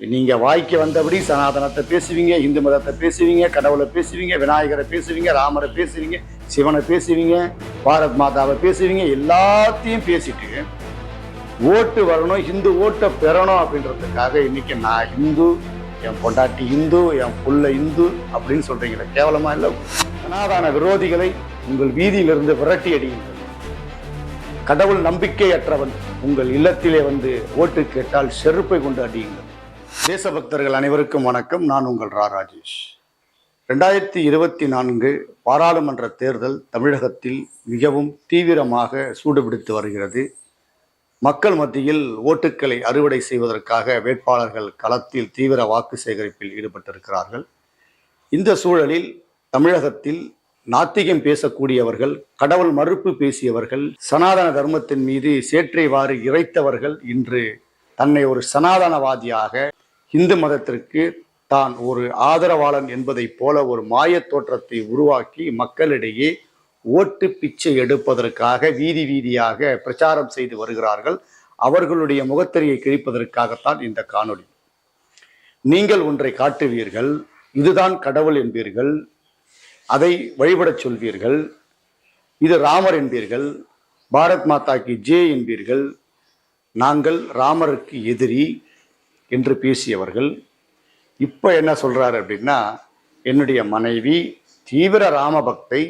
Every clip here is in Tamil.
நீங்க வாய்க்கு வந்தபடி சனாதனத்தை பேசுவீங்க இந்து மதத்தை பேசுவீங்க கடவுளை பேசுவீங்க விநாயகரை பேசுவீங்க ராமரை பேசுவீங்க சிவனை பேசுவீங்க பாரத் மாதாவை பேசுவீங்க எல்லாத்தையும் பேசிட்டு ஓட்டு வரணும் இந்து ஓட்டை பெறணும் அப்படின்றதுக்காக இன்னைக்கு நான் இந்து என் பொண்டாட்டி இந்து என் புள்ள இந்து அப்படின்னு சொல்றீங்களே கேவலமா இல்லை? சனாதன விரோதிகளை உங்கள் வீதியிலிருந்து விரட்டி அடியுங்கள். கடவுள் நம்பிக்கையற்றவன் உங்கள் இல்லத்திலே வந்து ஓட்டு கேட்டால் செருப்பை கொண்டு அடியுங்கள். தேசபக்தர்கள் அனைவருக்கும் வணக்கம். நான் உங்கள் ரா ராஜேஷ். ரெண்டாயிரத்தி இருபத்தி நான்கு பாராளுமன்ற தேர்தல் தமிழகத்தில் மிகவும் தீவிரமாக சூடுபிடித்து வருகிறது. மக்கள் மத்தியில் ஓட்டுக்களை அறுவடை செய்வதற்காக வேட்பாளர்கள் களத்தில் தீவிர வாக்கு சேகரிப்பில் ஈடுபட்டிருக்கிறார்கள். இந்த சூழலில் தமிழகத்தில் நாத்திகம் பேசக்கூடியவர்கள் கடவுள் மறுப்பு பேசியவர்கள் சனாதன தர்மத்தின் மீது சேற்றைவாறு இறைத்தவர்கள் இன்று தன்னை ஒரு சனாதனவாதியாக இந்து மதத்திற்கு தான் ஒரு ஆதரவாளன் என்பதைப் போல ஒரு மாயத் தோற்றத்தை உருவாக்கி மக்களிடையே ஓட்டு பிச்சை எடுப்பதற்காக வீதி வீதியாக பிரச்சாரம் செய்து வருகிறார்கள். அவர்களுடைய முகத்திரையை கிழிப்பதற்காகத்தான் இந்த காணொளி. நீங்கள் ஒன்றை காட்டுவீர்கள் இதுதான் கடவுள் என்பீர்கள் அதை வழிபடச் சொல்வீர்கள் இது ராமர் என்பீர்கள் பாரத் மாதா கி ஜே என்பீர்கள் நாங்கள் ராமருக்கு எதிரி என்று பேசியவர்கள் இப்போ என்ன சொல்கிறாரு அப்படின்னா என்னுடைய மனைவி தீவிர ராமபக்தை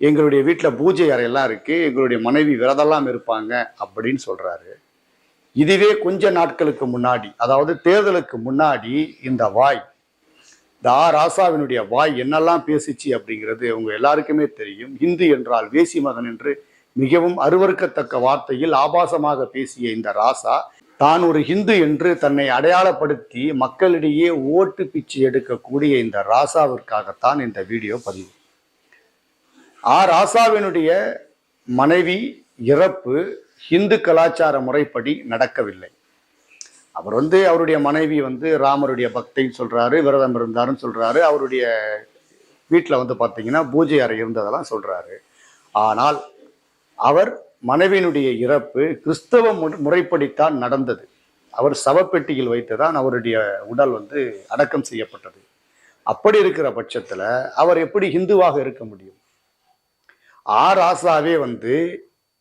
எங்களுடைய வீட்டில் பூஜை அறையெல்லாம் இருக்குது எங்களுடைய மனைவி விரதெல்லாம் இருப்பாங்க அப்படின்னு சொல்கிறாரு இதுவே கொஞ்ச நாட்களுக்கு முன்னாடி அதாவது தேர்தலுக்கு முன்னாடி இந்த வாய் இந்த ஆ ராசாவினுடைய வாய் என்னெல்லாம் பேசிச்சு அப்படிங்கிறது உங்க எல்லாருக்குமே தெரியும். இந்து என்றால் வேசி மகன் என்று மிகவும் அருவருக்கத்தக்க வார்த்தையில் ஆபாசமாக பேசிய இந்த ராசா தான் ஒரு ஹிந்து என்று தன்னை அடையாளப்படுத்தி மக்களிடையே ஓட்டு பிச்சு எடுக்கக்கூடிய இந்த ராசாவிற்காகத்தான் இந்த வீடியோ பதிவு. ஆ ராசாவினுடைய மனைவி இறப்பு ஹிந்து கலாச்சார முறைப்படி நடக்கவில்லை. அவர் வந்து அவருடைய மனைவி வந்து ராமருடைய பக்தின்னு சொல்கிறாரு விரதம் இருந்தாருன்னு சொல்கிறாரு அவருடைய வீட்டில் வந்து பார்த்தீங்கன்னா பூஜை அறை இருந்ததெல்லாம் சொல்கிறாரு ஆனால் அவர் மனைவியினுடைய இறப்பு கிறிஸ்தவ முறைப்படித்தான் நடந்தது. அவர் சவப்பெட்டியில் வைத்துதான் அவருடைய உடல் வந்து அடக்கம் செய்யப்பட்டது. அப்படி இருக்கிற பட்சத்தில் அவர் எப்படி ஹிந்துவாக இருக்க முடியும்? ஆர் ஆசாவே வந்து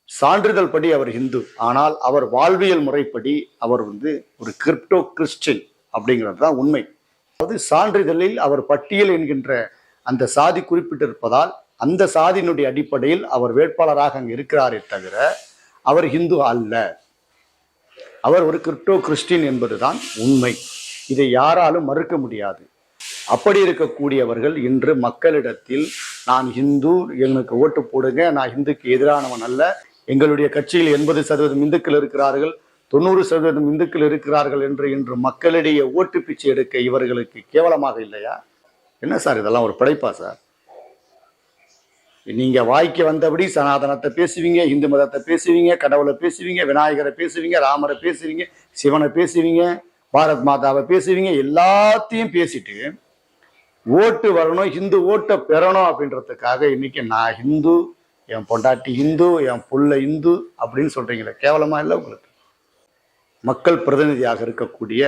சான்றிதழ் படி அவர் ஹிந்து. ஆனால் அவர் வாழ்வியல் முறைப்படி அவர் வந்து ஒரு கிரிப்டோ கிறிஸ்டின் அப்படிங்கிறது தான் உண்மை. அதாவது சான்றிதழில் அவர் பட்டியல் என்கின்ற அந்த சாதி குறிப்பிட்டிருப்பதால் அந்த சாதியினுடைய அடிப்படையில் அவர் வேட்பாளராக அங்கே இருக்கிறாரே தவிர அவர் ஹிந்து அல்ல. அவர் ஒரு கிறிஸ்டோ கிறிஸ்டின் என்பதுதான் உண்மை. இதை யாராலும் மறுக்க முடியாது. அப்படி இருக்கக்கூடியவர்கள் இன்று மக்களிடத்தில் நான் ஹிந்து எனக்கு ஓட்டு போடுங்க நான் ஹிந்துக்கு எதிரானவன் அல்ல. எங்களுடைய கட்சியில் எண்பது சதவீதம் இந்துக்கள் இருக்கிறார்கள் தொண்ணூறு சதவீதம் இந்துக்கள் இருக்கிறார்கள் என்று இன்று மக்களிடையே ஓட்டு பிச்சை எடுக்க இவர்களுக்கு கேவலமாக இல்லையா? என்ன சார் இதெல்லாம் ஒரு படைப்பா சார்? நீங்க வாய்க்கு வந்தபடி சனாதனத்தை பேசுவீங்க இந்து மதத்தை பேசுவீங்க கடவுளை பேசுவீங்க விநாயகரை பேசுவீங்க ராமரை பேசுவீங்க சிவனை பேசுவீங்க பாரத் மாதாவை பேசுவீங்க எல்லாத்தையும் பேசிட்டு ஓட்டு வரணும் ஹிந்து ஓட்டை பெறணும் அப்படின்றதுக்காக இன்னைக்கு நான் ஹிந்து என் பொண்டாட்டி இந்து என் புள்ள இந்து அப்படின்னு சொல்றீங்களே கேவலமா இல்லை உங்களுக்கு? மக்கள் பிரதிநிதியாக இருக்கக்கூடிய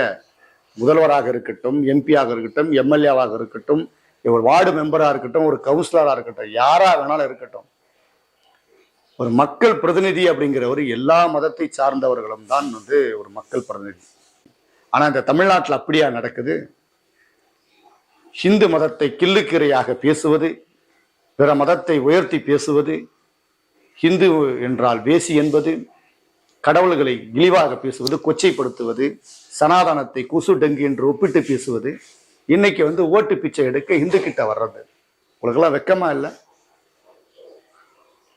முதல்வராக இருக்கட்டும் எம்பியாக இருக்கட்டும் எம்எல்ஏவாக இருக்கட்டும் ஒரு வார்டு மெம்பராக இருக்கட்டும் ஒரு கவுன்சிலராக இருக்கட்டும் யாராக வேணாலும் இருக்கட்டும். ஒரு மக்கள் பிரதிநிதி அப்படிங்கிறவர் எல்லா மதத்தை சார்ந்தவர்களும் தான் வந்து ஒரு மக்கள் பிரதிநிதி. ஆனா இந்த தமிழ்நாட்டில் அப்படியா நடக்குது? ஹிந்து மதத்தை கில்லுக்கிரையாக பேசுவது பிற மதத்தை உயர்த்தி பேசுவது ஹிந்து என்றால் வேசி என்பது கடவுள்களை இழிவாக பேசுவது கொச்சைப்படுத்துவது சனாதனத்தை குசு டெங்கு என்று ஒப்பிட்டு பேசுவது இன்னைக்கு வந்து ஓட்டு பிச்சை எடுக்க இந்து கிட்ட வர்றது. உங்களுக்கெல்லாம் வெக்கமா இல்லை?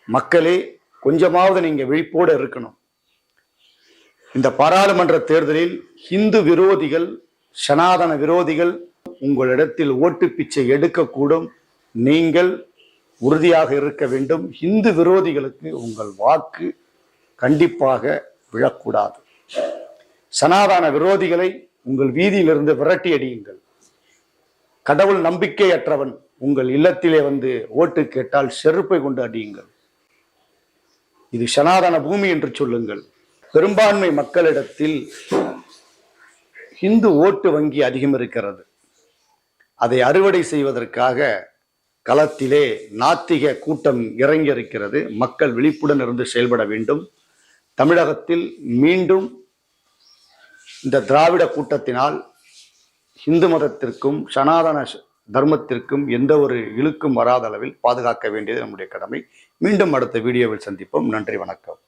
மக்களே கொஞ்சமாவது நீங்க விழிப்போடு இருக்கணும். இந்த பாராளுமன்ற தேர்தலில் இந்து விரோதிகள் சனாதன விரோதிகள் உங்களிடத்தில் ஓட்டு பிச்சை எடுக்கக்கூடும். நீங்கள் உறுதியாக இருக்க வேண்டும். இந்து விரோதிகளுக்கு உங்கள் வாக்கு கண்டிப்பாக விழக்கூடாது. சனாதன விரோதிகளை உங்கள் வீதியிலிருந்து விரட்டி அடியுங்கள். கடவுள் நம்பிக்கையற்றவன். உங்கள் இல்லத்திலே வந்து ஓட்டு கேட்டால் செருப்பை கொண்டு அடியுங்கள். இது சனாதன பூமி என்று சொல்லுங்கள். பெரும்பான்மை மக்களிடத்தில் ஹிந்து ஓட்டு வங்கி அதிகம் இருக்கிறது. அதை அறுவடை செய்வதற்காக களத்திலே நாத்திக கூட்டம் இறங்கியிருக்கிறது. மக்கள் விழிப்புடன் இருந்து செயல்பட வேண்டும். தமிழகத்தில் மீண்டும் இந்த திராவிட கூட்டத்தினால் இந்து மதத்திற்கும் சனாதன தர்மத்திற்கும் எந்த ஒரு இழுக்கும் வராத அளவில் பாதுகாக்க வேண்டியது நம்முடைய கடமை. மீண்டும் அடுத்த வீடியோவில் சந்திப்போம். நன்றி வணக்கம்.